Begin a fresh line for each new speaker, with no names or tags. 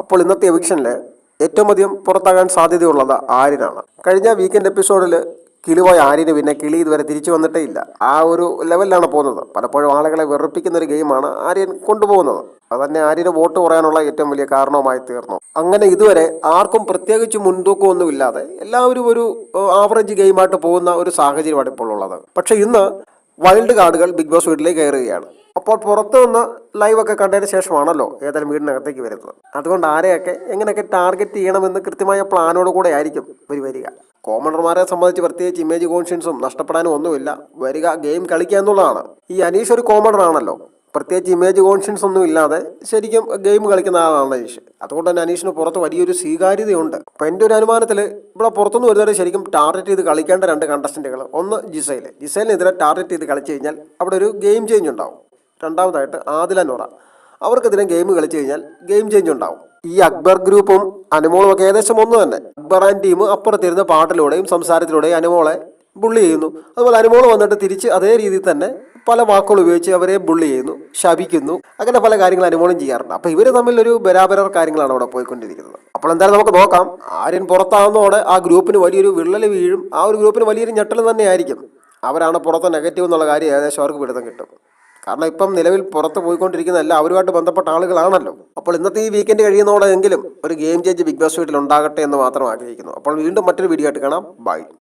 അപ്പോൾ ഇന്നത്തെ എവിക്ഷനിൽ ഏറ്റവും അധികം പുറത്താകാൻ സാധ്യതയുള്ളത് ആര്യനാണ്. കഴിഞ്ഞ വീക്കെൻഡ് എപ്പിസോഡിൽ കിളിവായ ആര്യന് പിന്നെ കിളി ഇതുവരെ തിരിച്ചു വന്നിട്ടേ ഇല്ല. ആ ഒരു ലെവലിലാണ് പോകുന്നത്. പലപ്പോഴും ആളുകളെ വെറുപ്പിക്കുന്ന ഒരു ഗെയിമാണ് ആര്യൻ കൊണ്ടുപോകുന്നത്. അതന്നെ ആര്യന് വോട്ട് കുറയാനുള്ള ഏറ്റവും വലിയ കാരണവുമായി തീർന്നു. അങ്ങനെ ഇതുവരെ ആർക്കും പ്രത്യേകിച്ച് മുൻതൂക്കമൊന്നുമില്ലാതെ എല്ലാവരും ഒരു ആവറേജ് ഗെയിമായിട്ട് പോകുന്ന ഒരു സാഹചര്യമാണ് ഇപ്പോൾ ഉള്ളത്. പക്ഷേ ഇന്ന് വൈൽഡ് കാർഡുകൾ ബിഗ് ബോസ് വീട്ടിലേക്ക് കയറുകയാണ്. അപ്പോൾ പുറത്തു നിന്ന് ലൈവ് ഒക്കെ കണ്ടതിന് ശേഷമാണല്ലോ ഏതായാലും വീടിനകത്തേക്ക് വരുന്നത്. അതുകൊണ്ട് ആരെയൊക്കെ എങ്ങനെയൊക്കെ ടാർഗറ്റ് ചെയ്യണമെന്ന് കൃത്യമായ പ്ലാനോട് കൂടെ ആയിരിക്കും ഇവർ വരിക. കോമണർമാരെ സംബന്ധിച്ച് പ്രത്യേകിച്ച് ഇമേജ് കോൺഷ്യൻസും നഷ്ടപ്പെടാനും ഒന്നുമില്ല. വരിക ഗെയിം കളിക്കുക എന്നുള്ളതാണ്. ഈ അനീഷ് ഒരു കോമണർ ആണല്ലോ. പ്രത്യേകിച്ച് ഇമേജ് കോൺഷ്യൻസ് ഒന്നും ഇല്ലാതെ ശരിക്കും ഗെയിം കളിക്കുന്ന ആളാണ് അനീഷ്. അതുകൊണ്ട് തന്നെ അനീഷിന് പുറത്ത് വലിയൊരു സ്വീകാര്യതയുണ്ട്. അപ്പം എന്റെ ഒരു അനുമാനത്തിൽ ഇവിടെ പുറത്തുനിന്ന് വരുന്നവർ ശരിക്കും ടാർഗറ്റ് ചെയ്ത് കളിക്കേണ്ട രണ്ട് കണ്ടസ്റ്റന്റുകൾ ഒന്ന് ജിസൈൽ ജിസൈലിനെതിരെ ടാർഗറ്റ് ചെയ്ത് കളിച്ചു കഴിഞ്ഞാൽ അവിടെ ഒരു ഗെയിം ചേഞ്ച് ഉണ്ടാവും. രണ്ടാമതായിട്ട് ആദില നൊറ അവർക്കെതിരെ ഗെയിം കളിച്ചു കഴിഞ്ഞാൽ ഗെയിം ചേഞ്ച് ഉണ്ടാവും. ഈ അക്ബർ ഗ്രൂപ്പും അനുമോളും ഒക്കെ ഏകദേശം ഒന്ന് തന്നെ. അക്ബർ ആൻഡ് ടീം അപ്പുറത്തിരുന്ന് പാട്ടിലൂടെയും സംസാരത്തിലൂടെയും അനുമോളെ ബുള്ളി ചെയ്യുന്നു. അതുപോലെ അനുമോൾ വന്നിട്ട് തിരിച്ച് അതേ രീതിയിൽ തന്നെ പല വാക്കുകൾ ഉപയോഗിച്ച് അവരെ ബുള്ളി ചെയ്യുന്നു ശപിക്കുന്നു. അങ്ങനെ പല കാര്യങ്ങൾ അനുമോളും ചെയ്യാറുണ്ട്. അപ്പോൾ ഇവർ ഒരു ബരാബരർ കാര്യങ്ങളാണ് അവിടെ പോയിക്കൊണ്ടിരിക്കുന്നത്. അപ്പോൾ എന്തായാലും നമുക്ക് നോക്കാം ആര്യൻ പുറത്താകുന്നതോടെ ആ ഗ്രൂപ്പിന് വലിയൊരു വിള്ളൽ വീഴും. ആ ഒരു ഗ്രൂപ്പിന് വലിയൊരു ഞെട്ടൽ തന്നെയായിരിക്കും. അവരാണ് പുറത്ത് നെഗറ്റീവ് എന്നുള്ള കാര്യം ഏകദേശം അവർക്ക് പിടുത്തം കിട്ടും. കാരണം ഇപ്പം നിലവിൽ പുറത്ത് പോയിക്കൊണ്ടിരിക്കുന്ന എല്ലാവരുമായിട്ട് ബന്ധപ്പെട്ട ആളുകളാണല്ലോ. അപ്പോൾ ഇന്നത്തെ ഈ വീക്കെൻഡ് കഴിയുന്നതോടെ എങ്കിലും ഒരു ഗെയിം ചേഞ്ച് ബിഗ് ബോസ് വീട്ടിൽ ഉണ്ടാകട്ടെ എന്ന് മാത്രം ആഗ്രഹിക്കുന്നു. അപ്പോൾ വീണ്ടും മറ്റൊരു വീഡിയോ ആയിട്ട് കാണാം. ബൈ